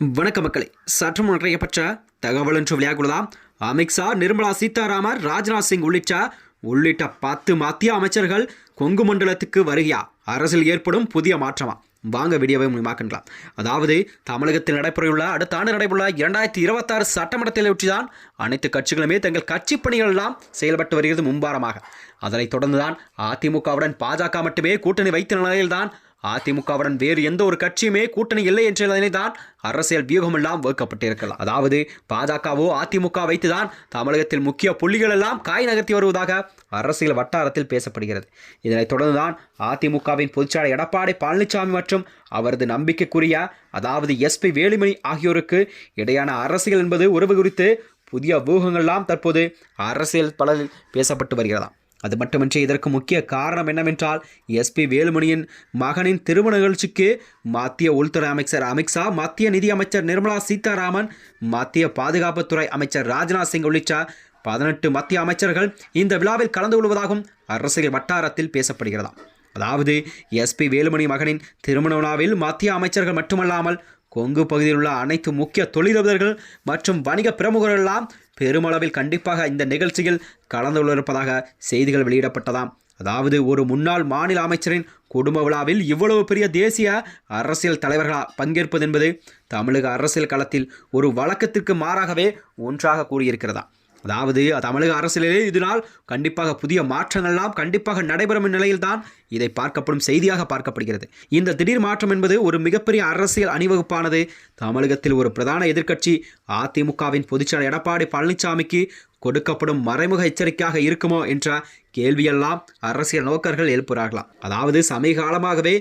வணக்க மக்களே சற்று முன்றையப்பட்ட தகவல் என்று விளையாடுவதாம் அமித்ஷா நிர்மலா சீதாராமன் ராஜ்நாத் சிங் உள்ளிட்ட உள்ளிட்ட பத்து மத்திய அமைச்சர்கள் கொங்கு மண்டலத்துக்கு வருகையா? அரசில் ஏற்படும் புதிய மாற்றமா? வாங்க வீடியோவை மூலியமாக்கலாம் அதாவது தமிழகத்தில் நடைபெறவுள்ள அடுத்த ஆண்டு நடைபெறுள்ள இரண்டாயிரத்தி இருபத்தாறு சட்டமன்றத்தில் ஒற்றிதான் அனைத்து கட்சிகளுமே தங்கள் கட்சி பணிகள் எல்லாம் செயல்பட்டு வருகிறது மும்பாரமாக. அதனைத் தொடர்ந்துதான் அதிமுகவுடன் பாஜக மட்டுமே கூட்டணி வைத்த நிலையில்தான் அதிமுகவுடன் வேறு எந்த ஒரு கட்சியுமே கூட்டணி இல்லை என்றதை தான் அரசியல் வியூகம் எல்லாம் வகுக்கப்பட்டிருக்கலாம் அதாவது பாஜகவோ அதிமுக வைத்துதான் தமிழகத்தில் முக்கிய புள்ளிகள் எல்லாம் காய் நகர்த்தி வருவதாக அரசியல் வட்டாரத்தில் பேசப்படுகிறது. இதனைத் தொடர்ந்துதான் அதிமுகவின் பொதுச்சாலை எடப்பாடி பழனிசாமி மற்றும் அவரது நம்பிக்கைக்குரிய அதாவது எஸ்பி வேலுமணி ஆகியோருக்கு இடையான அரசியல் என்பது உறவு குறித்து புதிய ஊகங்கள்லாம் தற்போது அரசியல் பலரில் பேசப்பட்டு வருகிறதாம். அது மட்டுமின்றி இதற்கு முக்கிய காரணம் என்னவென்றால் எஸ்பி வேலுமணியின் மகனின் திருமண நிகழ்ச்சிக்கு மத்திய உள்துறை அமைச்சர் அமித்ஷா மத்திய நிதி அமைச்சர் நிர்மலா சீதாராமன் மத்திய பாதுகாப்புத்துறை அமைச்சர் ராஜ்நாத் சிங் உள்ளிட்ட பதினெட்டு மத்திய அமைச்சர்கள் இந்த விழாவில் கலந்து கொள்வதாகவும் அரசியல் வட்டாரத்தில் பேசப்படுகிறதாம். அதாவது எஸ்பி வேலுமணி மகனின் திருமண விழாவில் மத்திய அமைச்சர்கள் மட்டுமல்லாமல் கொங்கு பகுதியில் உள்ள அனைத்து முக்கிய தொழிலதிபர்கள் மற்றும் வணிக பிரமுகர்கள் எல்லாம் பெருமளவில் கண்டிப்பாக இந்த நிகழ்ச்சியில் கலந்து கொள்ளிருப்பதாக செய்திகள் வெளியிடப்பட்டதாம். அதாவது ஒரு முன்னாள் மாநில அமைச்சரின் குடும்ப விழாவில் இவ்வளவு பெரிய தேசிய அரசியல் தலைவர்களாக பங்கேற்பது என்பது தமிழக அரசியல் களத்தில் ஒரு வழக்கத்திற்கு மாறாகவே ஒன்றாக கூறியிருக்கிறதா அதாவது தமிழக அரசியலிலே இதனால் கண்டிப்பாக புதிய மாற்றங்கள்லாம் கண்டிப்பாக நடைபெறும் நிலையில்தான் இதை பார்க்கப்படும் செய்தியாக பார்க்கப்படுகிறது. இந்த திடீர் மாற்றம் என்பது ஒரு மிகப்பெரிய அரசியல் அணிவகுப்பானது. தமிழகத்தில் ஒரு பிரதான எதிர்க்கட்சி அதிமுகவின் பொதுச்செயலர் எடப்பாடி பழனிசாமிக்கு கொடுக்கப்படும் மறைமுக எச்சரிக்கையாக இருக்குமோ என்ற கேள்வியெல்லாம் அரசியல் நோக்கர்கள் எழுப்புகிறார்களாம். அதாவது சமீக காலமாகவே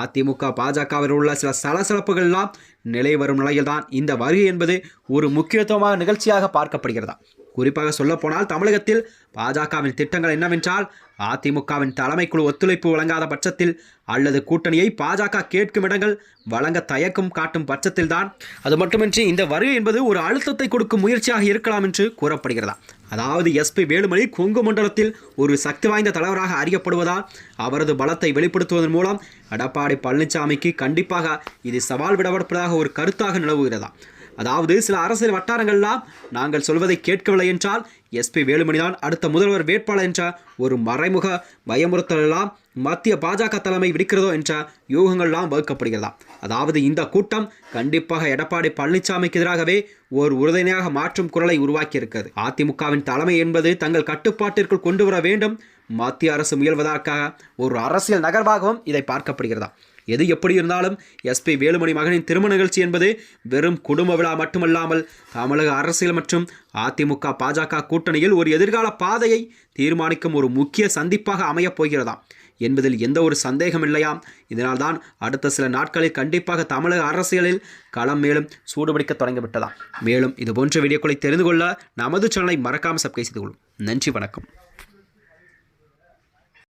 அதிமுக பாஜகவில் உள்ள சில சலசலப்புகள்லாம் நிலை வரும் நிலையில்தான் இந்த வருகை என்பது ஒரு முக்கியத்துவமான நிகழ்ச்சியாக பார்க்கப்படுகிறதா குறிப்பாக சொல்லப்போனால் தமிழகத்தில் பாஜகவின் திட்டங்கள் என்னவென்றால் அதிமுகவின் தலைமைக்குழு ஒத்துழைப்பு வழங்காத பட்சத்தில் அல்லது கூட்டணியை பாஜக கேட்கும் இடங்கள் வழங்க தயக்கம் காட்டும் பட்சத்தில்தான். அது மட்டுமின்றி இந்த வருகை என்பது ஒரு அழுத்தத்தை கொடுக்கும் முயற்சியாக இருக்கலாம் என்று கூறப்படுகிறதா? அதாவது எஸ்பி வேலுமணி கொங்கு மண்டலத்தில் ஒரு சக்தி வாய்ந்த தலைவராக அறியப்படுவதால் அவரது பலத்தை வெளிப்படுத்துவதன் மூலம் எடப்பாடி பழனிசாமிக்கு கண்டிப்பாக இது சவால் விடப்படுவதாக ஒரு கருத்தாக நிலவுகிறதா? அதாவது சில அரசியல் வட்டாரங்கள்லாம் நாங்கள் சொல்வதை கேட்கவில்லை என்றால் எஸ்பி வேலுமணிதான் அடுத்த முதல்வர் வேட்பாளர் என்ற ஒரு மறைமுக பயமுறுத்தலெல்லாம் மத்திய பாஜக தலைமை விடுக்கிறதோ என்ற யூகங்கள்லாம் வகுக்கப்படுகிறதா அதாவது இந்த கூட்டம் கண்டிப்பாக எடப்பாடி பழனிசாமிக்கு எதிராகவே ஒரு உறுதுணையாக மாற்றும் குரலை உருவாக்கியிருக்கிறது. அதிமுகவின் தலைமை என்பது தங்கள் கட்டுப்பாட்டிற்குள் கொண்டு வர வேண்டும். மத்திய அரசு முயல்வதற்காக ஒரு அரசியல் நகர்வாகவும் இதை பார்க்கப்படுகிறதா எது எப்படி இருந்தாலும் எஸ்பி வேலுமணி மகனின் திருமண நிகழ்ச்சி என்பது வெறும் குடும்ப விழா மட்டுமல்லாமல் தமிழக அரசியல் மற்றும் அதிமுக பாஜக கூட்டணியில் ஒரு எதிர்கால பாதையை தீர்மானிக்கும் ஒரு முக்கிய சந்திப்பாக அமையப் போகிறதாம் என்பதில் எந்த ஒரு சந்தேகம் இல்லையாம் இதனால்தான் அடுத்த சில நாட்களில் கண்டிப்பாக தமிழக அரசியலில் களம் மேலும் சூடுபிடிக்க தொடங்கிவிட்டதாம் மேலும் இது போன்ற வீடியோக்களை தெரிந்து கொள்ள நமது சேனலை மறக்காமல் சப்ஸ்கிரைப் செய்து கொள்ளும். நன்றி வணக்கம்.